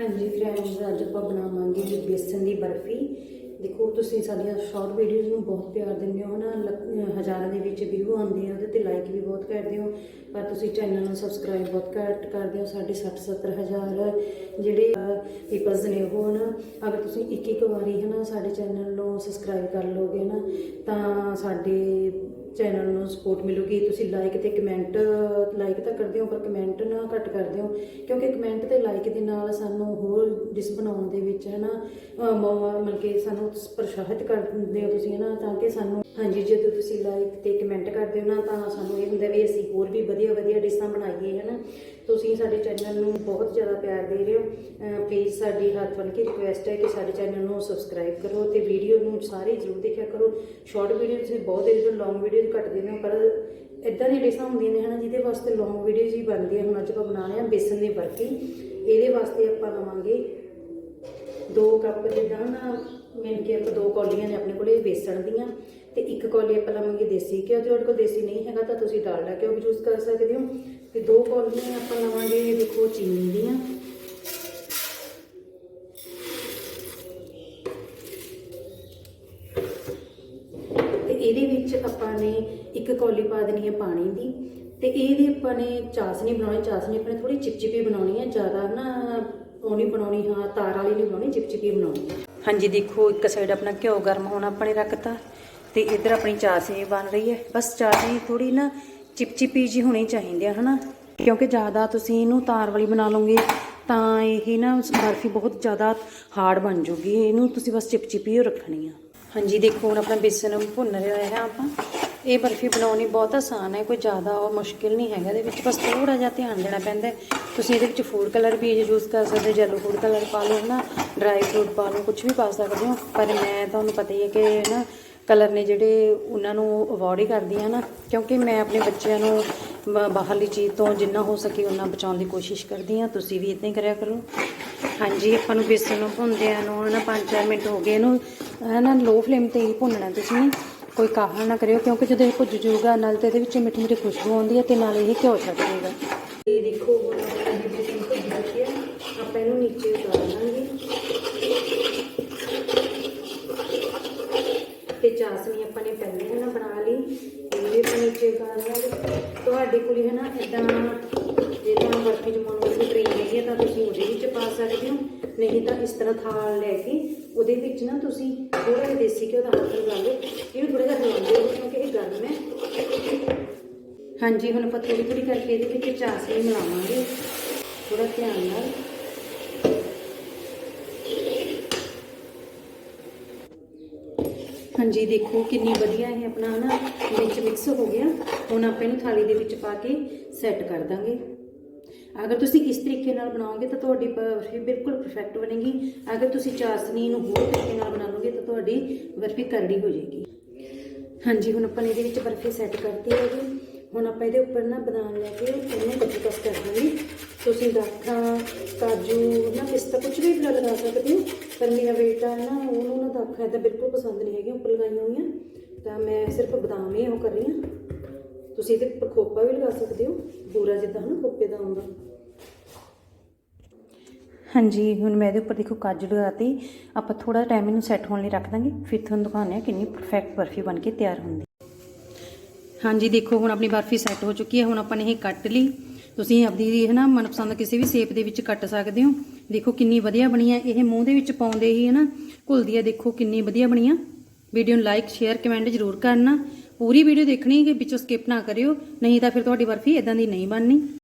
ਹਾਂਜੀ ਫਰੈਂਡਸ ਅੱਜ ਆਪਾਂ ਬਣਾਵਾਂਗੇ ਜੀ ਬੇਸਨ ਦੀ ਬਰਫੀ। ਦੇਖੋ, ਤੁਸੀਂ ਸਾਡੀਆਂ ਸ਼ਾਰਟ ਵੀਡੀਓਜ਼ ਨੂੰ ਬਹੁਤ ਪਿਆਰ ਦਿੰਦੇ ਹੋ ਨਾ ਲੱਖ- ਹਜ਼ਾਰਾਂ ਦੇ ਵਿੱਚ ਵਿਊ ਆਉਂਦੇ ਆ, ਉਹਦੇ ਤੇ ਲਾਈਕ ਵੀ ਬਹੁਤ ਕਰਦੇ ਹੋ। ਪਰ ਤੁਸੀਂ ਚੈਨਲ ਨੂੰ ਸਬਸਕ੍ਰਾਈਬ ਬਹੁਤ ਘੱਟ ਕਰਦੇ ਹੋ, ਸਾਡੇ 60 70 ਹਜ਼ਾਰ ਜਿਹੜੇ ਪੀਪਲਸ ਨੇ ਉਹ ਨਾ ਅਗਰ ਤੁਸੀਂ ਇੱਕ ਇੱਕ ਵਾਰੀ ਹੈ ਨਾ ਸਾਡੇ ਚੈਨਲ ਨੂੰ ਸਬਸਕ੍ਰਾਈਬ ਕਰ ਲੋਗੇ ਨਾ ਤਾਂ ਸਾਡੇ ਚੈਨਲ ਨੂੰ ਸਪੋਰਟ ਮਿਲੂਗੀ, ਤੁਸੀਂ ਲਾਈਕ ਤੇ ਕਮੈਂਟ ਲਾਈਕ ਤਾਂ ਕਰਦੇ ਹੋ, ਪਰ ਕਮੈਂਟ ਨਾ ਘੱਟ ਕਰਦੇ ਹੋ, ਕਿਉਂਕਿ ਕਮੈਂਟ ਤੇ ਲਾਈਕ ਦੇ ਨਾਲ ਸਾਨੂੰ ਹੋਰ ਡਿਸ਼ ਬਣਾਉਣ ਦੇ ਵਿੱਚ ਹੈ ਨਾ ਮਤਲਬ ਕਿ ਸਾਨੂੰ ਪ੍ਰੋਤਸਾਹਿਤ ਕਰਦੇ ਹੋ ਤੁਸੀਂ ਹੈ ਨਾ ਤਾਂ ਕਿ ਸਾਨੂੰ, ਹਾਂਜੀ, ਜਦੋਂ ਤੁਸੀਂ ਲਾਈਕ ਤੇ ਕਮੈਂਟ ਕਰਦੇ ਹੋ ਨਾ, ਤਾਂ ਸਾਨੂੰ ਇਹ ਹੁੰਦਾ ਵੀ ਅਸੀਂ ਹੋਰ ਵੀ ਵਧੀਆ ਵਧੀਆ ਡਿਸ਼ਾਂ ਬਣਾਈਏ ਹੈ ਨਾ ਤੁਸੀਂ ਸਾਡੇ ਚੈਨਲ ਨੂੰ ਬਹੁਤ ਜ਼ਿਆਦਾ ਪਿਆਰ ਦੇ ਰਹੇ ਹੋ। ਪਲੀਜ਼ ਸਾਡੀ ਹੱਥ ਵੱਲ ਕੇ ਰਿਕੁਐਸਟ ਹੈ ਕਿ ਸਾਡੇ ਚੈਨਲ ਨੂੰ ਸਬਸਕ੍ਰਾਈਬ ਕਰੋ ਤੇ ਵੀਡੀਓ ਨੂੰ ਸਾਰੇ ਜ਼ਰੂਰ ਦੇਖਿਆ ਕਰੋ। ਸ਼ਾਰਟ ਵੀਡੀਓ ਤੁਸੀਂ ਬਹੁਤ ਦੇਖਦੇ ਹੋ ਲੌਂਗ ਵੀਡੀਓ ਘੱਟ ਦੇਖਦੇ ਹੋ, ਪਰ ਇਦਾਂ ਦੀਆਂ ਡਿਸ਼ਾਂ ਹੁੰਦੀਆਂ ਨੇ ਹਨਾ, ਜਿਹਦੇ ਵਾਸਤੇ ਲੌਂਗ ਵੀਡੀਓਜ਼ ਹੀ ਬਣਦੀਆਂ ਹੁਣ ਅੱਜ ਆਪਾਂ ਬਣਾ ਰਹੇ ਹਾਂ ਬੇਸਨ ਦੀ ਬਰਫੀ। ਇਹਦੇ ਵਾਸਤੇ ਆਪਾਂ ਲਵਾਂਗੇ ਦੋ ਕੱਪ ਜਿੱਦਾਂ ਨਾ ਮਿਣ ਕੇ ਆਪਾਂ ਦੋ ਕੌਲੀਆਂ ਨੇ ਆਪਣੇ ਕੋਲੇ ਬੇਸਣ ਦੀਆਂ। ਤੇ ਇੱਕ ਕੌਲੀ ਆਪਾਂ ਲਵਾਂਗੇ ਦੇਸੀ ਘਿਓ, ਜੇ ਤੁਹਾਡੇ ਕੋਲ ਦੇਸੀ ਨਹੀਂ ਹੈਗਾ ਤਾਂ ਤੁਸੀਂ ਡਾਲਡਾ ਘਿਓ ਵੀ ਯੂਜ਼ ਕਰ ਸਕਦੇ ਹੋ। ਤੇ ਦੋ ਕੌਲੀਆਂ ਆਪਾਂ ਲਵਾਂਗੇ ਦੇਖੋ ਚੀਨੀ ਦੀਆਂ। ਤੇ ਇਹਦੇ ਵਿੱਚ ਆਪਾਂ ਨੇ ਇੱਕ ਕੌਲੀ ਪਾ ਦੇਣੀ ਹੈ ਪਾਣੀ ਦੀ। ਤੇ ਇਹਦੀ ਆਪਾਂ ਨੇ ਚਾਸ਼ਨੀ ਬਣਾਉਣੀ, ਚਾਸ਼ਨੀ ਆਪਣੇ ਥੋੜੀ ਚਿਪਚਿਪੀ ਬਣਾਉਣੀ ਹੈ, ਜ਼ਿਆਦਾ ਨਾ ਉਹ ਨਹੀਂ ਬਣਾਉਣੀ, ਹਾਂ, ਤਾਰ ਵਾਲੀ ਨਹੀਂ ਬਣਾਉਣੀ, ਚਿਪਚਿਪੀ ਬਣਾਉਣੀ ਹਾਂਜੀ, ਦੇਖੋ, ਇੱਕ ਸਾਈਡ ਆਪਣਾ ਘਿਓ ਗਰਮ ਹੋਣਾ ਆਪਾਂ ਨੇ ਰੱਖਤਾ ਤੇ ਇੱਧਰ ਆਪਣੀ ਚਾਸ਼ਨੀ ਬਣ ਰਹੀ ਹੈ। ਬਸ ਚਾਸ਼ਨੀ ਥੋੜੀ ਨਾ ਚਿਪਚਿਪੀ ਜੀ ਹੋਣੀ ਚਾਹੀਦੀ ਹੈ ਹਨਾ? ਕਿਉਂਕਿ ਜ਼ਿਆਦਾ ਤੁਸੀਂ ਇਹਨੂੰ ਤਾਰ ਵਾਲੀ ਬਣਾ ਲਓਗੇ, ਤਾਂ ਇਹ ਨਾ ਬਰਫੀ ਬਹੁਤ ਜ਼ਿਆਦਾ ਹਾਰਡ ਬਣ ਜੂਗੀ। ਇਹਨੂੰ ਤੁਸੀਂ ਬਸ ਚਿਪਚਿਪੀ ਹੀ ਰੱਖਣੀ ਆ। ਹਾਂਜੀ, ਦੇਖੋ, ਹੁਣ ਆਪਣਾ ਬੇਸਨ ਭੁੰਨ ਰਿਹਾ ਹੈ ਆਪਾਂ। ਇਹ ਬਰਫੀ ਬਣਾਉਣੀ ਬਹੁਤ ਆਸਾਨ ਹੈ, ਕੋਈ ਜ਼ਿਆਦਾ ਉਹ ਮੁਸ਼ਕਿਲ ਨਹੀਂ ਹੈਗਾ। ਇਹਦੇ ਵਿੱਚ ਬਸ ਥੋੜਾ ਜਿਹਾ ਧਿਆਨ ਦੇਣਾ ਪੈਂਦਾ ਤੁਸੀਂ ਇਹਦੇ ਵਿੱਚ ਫੂਡ ਕਲਰ ਵੀ ਯੂਜ਼ ਕਰ ਸਕਦੇ ਹੋ ਯੈਲੋ ਫੂਡ ਕਲਰ ਪਾ ਲਓ ਨਾ ਡਰਾਈ ਫਰੂਟ ਪਾ ਲਓ ਕੁਝ ਵੀ ਪਾ ਸਕਦੇ ਹੋ। ਪਰ ਮੈਂ ਤੁਹਾਨੂੰ ਪਤਾ ਹੀ ਹੈ ਕਿ ਨਾ ਕਲਰ ਨੇ ਜਿਹੜੇ ਉਹਨਾਂ ਨੂੰ ਅਵੋਇਡ ਹੀ ਕਰਦੀ ਹਾਂ ਨਾ, ਕਿਉਂਕਿ ਮੈਂ ਆਪਣੇ ਬੱਚਿਆਂ ਨੂੰ ਬ- ਬਾਹਰਲੀ ਚੀਜ਼ ਤੋਂ ਜਿੰਨਾ ਹੋ ਸਕੇ ਉਹਨਾਂ ਬਚਾਉਣ ਦੀ ਕੋਸ਼ਿਸ਼ ਕਰਦੀ ਹਾਂ ਤੁਸੀਂ ਵੀ ਇਦਾਂ ਹੀ ਕਰਿਆ ਕਰੋ। ਹਾਂਜੀ, ਆਪਾਂ ਨੂੰ ਬੇਸਣ ਨੂੰ ਭੁੰਨਦਿਆਂ ਨੂੰ ਨਾ 5-4 ਮਿੰਟ ਹੋ ਗਏ ਇਹਨੂੰ ਹੈ ਨਾ ਲੋ ਫਲੇਮ ਤੇ ਹੀ ਭੁੰਨਣਾ ਤੁਸੀਂ। ਕੋਈ ਕਾਹਲ ਨਾ ਕਰਿਓ, ਕਿਉਂਕਿ ਜਦੋਂ ਇਹ ਭੁੱਜ ਜਾਊਗਾ, ਨਾਲ ਤੇ ਇਹਦੇ ਵਿੱਚ ਮਿੱਠੀ ਮਿੱਠੀ ਖੁਸ਼ਬੂ ਆਉਂਦੀ ਹੈ ਤੇ ਨਾਲ ਇਹ ਘਿਓ ਛੱਡ ਦੇਗਾ ਇਹ ਦੇਖੋ ਆਪਾਂ ਇਹਨੂੰ ਨੀਚੇ ਉਤਾਰ ਲਾਂਗੇ ਤੇ ਚਾਸਨੀ ਆਪਾਂ ਨੇ ਪਹਿਲੇ ਹੈ ਨਾ ਬਣਾ ਲਈ, ਇਹ ਵੀ ਆਪਾਂ ਨੀਚੇ ਉਤਾਰ ਲਾਂਗੇ ਤੁਹਾਡੇ ਕੋਲ ਹੈ ਨਾ ਇਦਾਂ ਜੇ ਤੁਹਾਨੂੰ ਬਰਫੀ ਜਮਾਉਣ ਵਾਸਤੇ ਟ੍ਰੇ ਹੈਗੀ ਤਾਂ ਤੁਸੀਂ ਉਹਦੇ ਵਿੱਚ ਪਾ ਸਕਦੇ ਹੋ। ਨਹੀਂ ਤਾਂ ਇਸ ਤਰ੍ਹਾਂ ਥਾਲ ਲੈ ਕੇ ਉਹਦੇ ਵਿੱਚ ਨਾ ਤੁਸੀਂ ਥੋੜਾ ਜਿਹਾ ਦੇਸੀ ਘਿਓ ਦਾ ਹੱਥ ਲਗਾ ਲਓ। ਇਹਨੂੰ ਥੋੜਾ ਜਿਹਾ ਹਿਲਾਉਂਦੇ ਰਹੋ, ਕਿਉਂਕਿ ਇਹ ਗਰਮ ਹੈ। ਹਾਂਜੀ, ਹੁਣ ਆਪਾਂ ਥੋੜੀ ਥੋੜੀ ਕਰਕੇ ਇਹਦੇ ਵਿੱਚ ਚਾਸਨੀ ਮਿਲਾਵਾਂਗੇ। ਥੋੜਾ ਧਿਆਨ ਨਾਲ। ਹਾਂਜੀ, ਦੇਖੋ ਕਿੰਨੀ ਵਧੀਆ ਇਹ ਆਪਣਾ ਨਾ ਵਿੱਚ ਮਿਕਸ ਹੋ ਗਿਆ। ਹੁਣ ਆਪਾਂ ਇਹਨੂੰ ਥਾਲੀ ਦੇ ਵਿੱਚ ਪਾ ਕੇ ਸੈੱਟ ਕਰ ਦਾਂਗੇ। ਅਗਰ ਤੁਸੀਂ ਇਸ ਤਰੀਕੇ ਨਾਲ ਬਣਾਓਗੇ ਤਾਂ ਤੁਹਾਡੀ ਬਰਫੀ ਬਿਲਕੁਲ ਪਰਫੈਕਟ ਬਣੇਗੀ। ਅਗਰ ਤੁਸੀਂ ਚਾਸ਼ਨੀ ਨੂੰ ਹੋਰ ਤਰੀਕੇ ਨਾਲ ਬਣਾ ਲਓਗੇ ਤਾਂ ਤੁਹਾਡੀ ਬਰਫੀ ਕਰੜੀ ਹੋ ਜਾਏਗੀ। ਹਾਂਜੀ, ਹੁਣ ਆਪਾਂ ਇਹਦੇ ਵਿੱਚ ਬਰਫੀ ਸੈੱਟ ਕਰਤੀ ਹੈ ਜੀ ਹੁਣ ਆਪਾਂ ਇਹਦੇ ਉੱਪਰ ਨਾ ਬਦਾਮ ਲੈ ਕੇ ਇਹਨੂੰ ਕੱਚੂਕਸ ਕਰ ਦਾਂਗੇ। ਤੁਸੀਂ ਦਾਖਾਂ ਕਾਜੂ, ਨਾ ਪਿਸਤਾ ਕੁਝ ਵੀ ਲਗਾ ਸਕਦੇ ਹੋ। ਪਰ ਮੇਰਾ ਬੇਟਾ ਨਾ, ਉਹਨੂੰ ਨਾ ਦਾਖਾਂ ਇਹਦਾ ਬਿਲਕੁਲ ਪਸੰਦ ਨਹੀਂ ਹੈਗੀਆਂ, ਉੱਪਰ ਲਗਾਈਆਂ ਹੋਈਆਂ। ਤਾਂ ਮੈਂ ਸਿਰਫ ਬਦਾਮ ਹੀ ਉਹ ਕਰ ਰਹੀ ਹਾਂ। ਤੁਸੀਂ ਇਹਦੇ ਉੱਪਰ ਖੋਪਾ ਵੀ ਲਗਾ ਸਕਦੇ ਹੋ, ਬੂਰਾ ਜਿੱਦਾਂ ਨਾ ਖੋਪੇ ਦਾ ਆਉਂਦਾ ਹਾਂਜੀ, ਹੁਣ ਮੈਂ ਇਹਦੇ ਉੱਪਰ ਦੇਖੋ ਕਾਜੂ ਲਗਾਤੀ। ਆਪਾਂ ਥੋੜਾ ਟਾਈਮ ਇਹਨੂੰ ਸੈੱਟ ਹੋਣ ਲਈ ਰੱਖ ਦਾਂਗੇ। ਫਿਰ ਤੁਹਾਨੂੰ ਦਿਖਾਉਂਦੇ ਹਾਂ ਕਿੰਨੀ ਪਰਫੈਕਟ ਬਰਫੀ ਬਣ ਕੇ ਤਿਆਰ ਹੁੰਦੀ। ਹਾਂਜੀ, ਦੇਖੋ ਹੁਣ ਆਪਣੀ ਬਰਫੀ ਸੈੱਟ ਹੋ ਚੁੱਕੀ ਹੈ। ਹੁਣ ਆਪਾਂ ਨੇ ਇਹ ਕੱਟ ਲਈ। ਤੁਸੀਂ ਆਪਦੀ ਹੈ ਨਾ ਮਨਪਸੰਦ ਕਿਸੇ ਵੀ ਸ਼ੇਪ ਦੇ ਵਿੱਚ ਕੱਟ ਸਕਦੇ ਹੋ। ਦੇਖੋ ਕਿੰਨੀ ਵਧੀਆ ਬਣੀ ਹੈ ਇਹ ਮੂੰਹ ਦੇ ਵਿੱਚ ਪਾਉਂਦੇ ਹੀ ਹੈ ਨਾ ਘੁਲਦੀ ਹੈ ਦੇਖੋ ਕਿੰਨੀ ਵਧੀਆ ਬਣੀ ਆ ਵੀਡੀਓ ਨੂੰ ਲਾਈਕ ਸ਼ੇਅਰ ਕਮੈਂਟ ਜ਼ਰੂਰ ਕਰਨਾ। ਪੂਰੀ ਵੀਡੀਓ ਦੇਖਣੀ ਕਿ ਵਿੱਚੋਂ ਸਕਿਪ ਨਾ ਕਰਿਓ। ਨਹੀਂ ਤਾਂ ਫਿਰ ਤੁਹਾਡੀ ਬਰਫੀ ਇਦਾਂ ਦੀ ਨਹੀਂ ਬਣਨੀ।